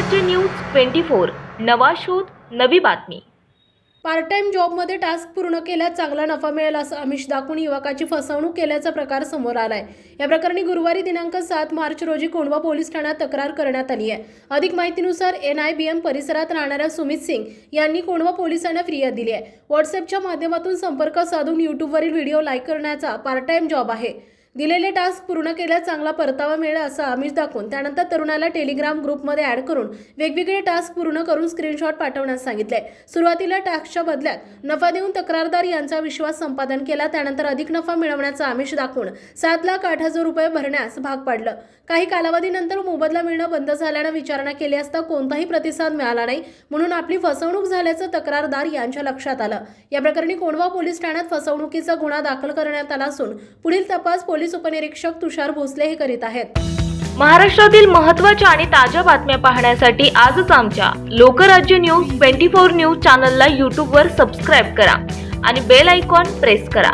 Maharashtra news twenty four. नवा शोध नवी बातमी. पार्ट टाइम जॉबमध्ये टास्क पूर्ण केल्यास चांगला नफा मिळेल असं आमिष दाखवून युवकाची फसवणूक केल्याचा प्रकार समोर आलाय. या प्रकरणी गुरुवारी दिनांक सात मार्च रोजी कोंडवा पोलीस ठाण्यात तक्रार करण्यात आली आहे. अधिक माहितीनुसार एन आय बी एम परिसरात राहणाऱ्या सुमित सिंग यांनी कोंडवा पोलिसांना फिर्याद दिली आहे. व्हॉट्सअपच्या माध्यमातून संपर्क साधून युट्यूबवरील व्हिडिओ लाईक करण्याचा पार्ट टाइम जॉब आहे. दिलेले टास्क पूर्ण केल्यास चांगला परतावा मिळेल असं आमिष दाखवून त्यानंतर तरुणाला टेलिग्राम ग्रुपमध्ये ऍड करून वेगवेगळे टास्क पूर्ण करून स्क्रीनशॉट पाठवण्यास सांगितले. सुरुवातीला टास्कच्या बदल्यात नफा देऊन तक्रारदार यांचा विश्वास संपादन केला त्यानंतर अधिक नफा मिळवण्याचा आमिष दाखवून सात लाख आठ हजार रुपये भरण्यास भाग पाडलं. काही कालावधीनंतर मोबदला मिळणं बंद झाल्यानं विचारणा केली असता कोणताही प्रतिसाद मिळाला नाही म्हणून आपली फसवणूक झाल्याचं तक्रारदार यांच्या लक्षात आलं. या प्रकरणी कोंढवा पोलीस ठाण्यात फसवणुकीचा गुन्हा दाखल करण्यात आला असून पुढील तपास पोलीस पोलीस उपनिरीक्षक तुषार भोसले हे करीत आहेत. महाराष्ट्रातील महत्त्वाच्या आणि ताज्या बातम्या पाहण्यासाठी आजच आमच्या Lokrajya news twenty four news चॅनलला यूट्यूबवर सबस्क्राईब करा आणि बेल आयकॉन प्रेस करा.